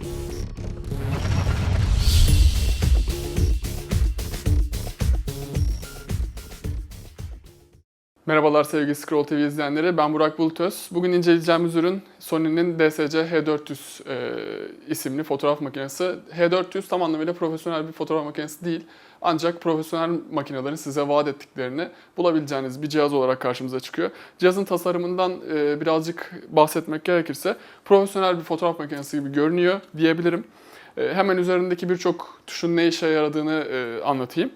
Thank you. Merhabalar sevgili Scroll TV izleyenleri. Ben Burak Bulutöz. Bugün inceleyeceğimiz ürün Sony'nin DSC H400 e, isimli fotoğraf makinesi. H400 tam anlamıyla profesyonel bir fotoğraf makinesi değil. Ancak profesyonel makinelerin size vaat ettiklerini bulabileceğiniz bir cihaz olarak karşımıza çıkıyor. Cihazın tasarımından e, birazcık bahsetmek gerekirse profesyonel bir fotoğraf makinesi gibi görünüyor diyebilirim. E, hemen üzerindeki birçok tuşun ne işe yaradığını e, anlatayım.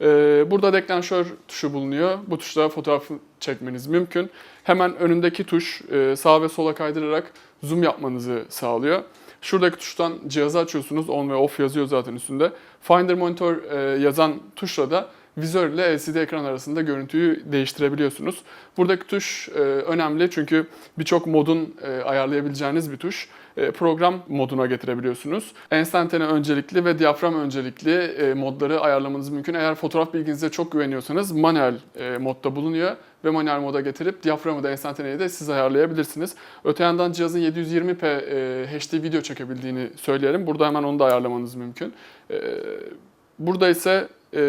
Ee, Burada deklanşör tuşu bulunuyor. Bu tuşla fotoğraf çekmeniz mümkün. Hemen önündeki tuş e, sağa ve sola kaydırarak zoom yapmanızı sağlıyor. Şuradaki tuştan cihazı açıyorsunuz. On ve off yazıyor zaten üstünde. Finder Monitor e, yazan tuşla da vizör ile LCD ekran arasında görüntüyü değiştirebiliyorsunuz. Buradaki tuş e, önemli çünkü birçok modun e, ayarlayabileceğiniz bir tuş. E, program moduna getirebiliyorsunuz. Enstantane öncelikli ve diyafram öncelikli e, modları ayarlamanız mümkün. Eğer fotoğraf bilginize çok güveniyorsanız manuel e, modda bulunuyor ve manuel moda getirip diyaframı da enstantaneyi de siz ayarlayabilirsiniz. Öte yandan cihazın 720p e, HD video çekebildiğini söyleyelim. Burada hemen onu da ayarlamanız mümkün. E, Burada ise e,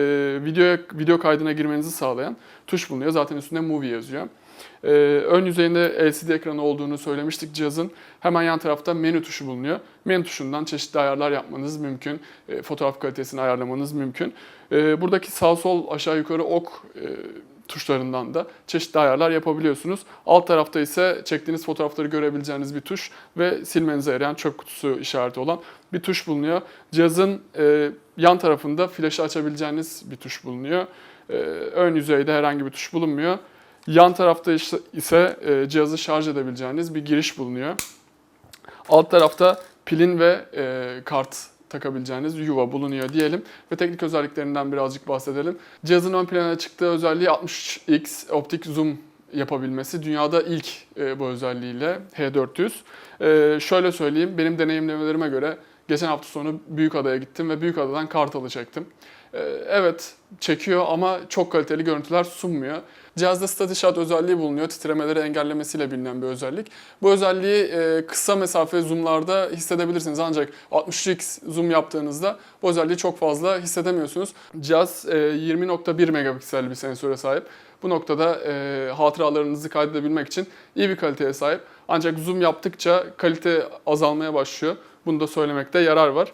video video kaydına girmenizi sağlayan tuş bulunuyor. Zaten üstünde Movie yazıyor. E, ön yüzeyinde LCD ekranı olduğunu söylemiştik cihazın. Hemen yan tarafta menü tuşu bulunuyor. Menü tuşundan çeşitli ayarlar yapmanız mümkün. E, fotoğraf kalitesini ayarlamanız mümkün. E, buradaki sağ sol aşağı yukarı ok e, tuşlarından da çeşitli ayarlar yapabiliyorsunuz. Alt tarafta ise çektiğiniz fotoğrafları görebileceğiniz bir tuş ve silmenize yarayan çöp kutusu işareti olan bir tuş bulunuyor. Cihazın e, yan tarafında flaşı açabileceğiniz bir tuş bulunuyor. E, ön yüzeyde herhangi bir tuş bulunmuyor. Yan tarafta ise- e, cihazı şarj edebileceğiniz bir giriş bulunuyor. Alt tarafta pilin ve e, kart takabileceğiniz yuva bulunuyor diyelim ve teknik özelliklerinden birazcık bahsedelim. Cihazın ön plana çıktığı özelliği 63x optik zoom yapabilmesi. Dünyada ilk e, bu özelliğiyle H400. E, şöyle söyleyeyim, benim deneyimlemelerime göre geçen hafta sonu Büyükada'ya gittim ve Büyükada'dan Kartal'ı çektim. E, evet çekiyor ama çok kaliteli görüntüler sunmuyor. Cihazda Steady Shot özelliği bulunuyor. Titremeleri engellemesiyle bilinen bir özellik. Bu özelliği e, kısa mesafe zoomlarda hissedebilirsiniz. Ancak 63x zoom yaptığınızda bu özelliği çok fazla hissedemiyorsunuz. Cihaz e, 20.1 megapiksel bir sensöre sahip. Bu noktada e, hatıralarınızı kaydedebilmek için iyi bir kaliteye sahip. Ancak zoom yaptıkça kalite azalmaya başlıyor. Bunu da söylemekte yarar var.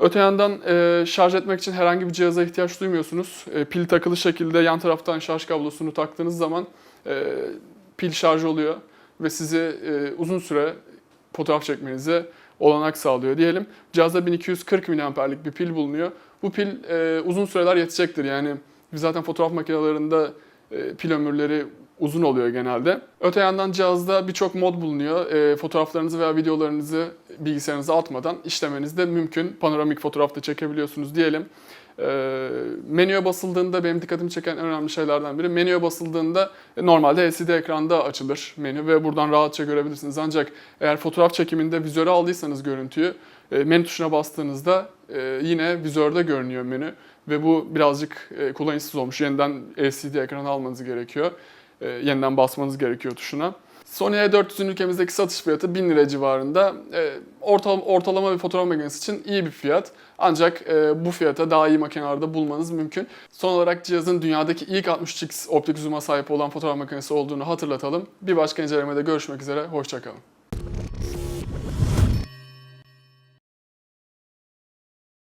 Öte yandan e, şarj etmek için herhangi bir cihaza ihtiyaç duymuyorsunuz. E, pil takılı şekilde yan taraftan şarj kablosunu taktığınız zaman e, pil şarj oluyor ve sizi e, uzun süre fotoğraf çekmenize olanak sağlıyor diyelim. Cihazda 1240 mAh'lik bir pil bulunuyor. Bu pil e, uzun süreler yetecektir. Yani zaten fotoğraf makinelerinde e, pil ömürleri uzun oluyor genelde. Öte yandan cihazda birçok mod bulunuyor. E, fotoğraflarınızı veya videolarınızı bilgisayarınıza atmadan işlemeniz de mümkün. Panoramik fotoğraf da çekebiliyorsunuz diyelim. E, menüye basıldığında benim dikkatimi çeken en önemli şeylerden biri menüye basıldığında e, normalde LCD ekranda açılır menü ve buradan rahatça görebilirsiniz. Ancak eğer fotoğraf çekiminde vizöre aldıysanız görüntüyü e, menü tuşuna bastığınızda e, yine vizörde görünüyor menü ve bu birazcık kullanışsız olmuş. Yeniden LCD ekranı almanız gerekiyor. Yeniden basmanız gerekiyor tuşuna. Sony E400'ün ülkemizdeki satış fiyatı 1000 lira civarında. E, ortalama, ortalama bir fotoğraf makinesi için iyi bir fiyat. Ancak e, bu fiyata daha iyi makinelerde bulmanız mümkün. Son olarak cihazın dünyadaki ilk 63x optik zoom'a sahip olan fotoğraf makinesi olduğunu hatırlatalım. Bir başka incelemede görüşmek üzere, hoşçakalın.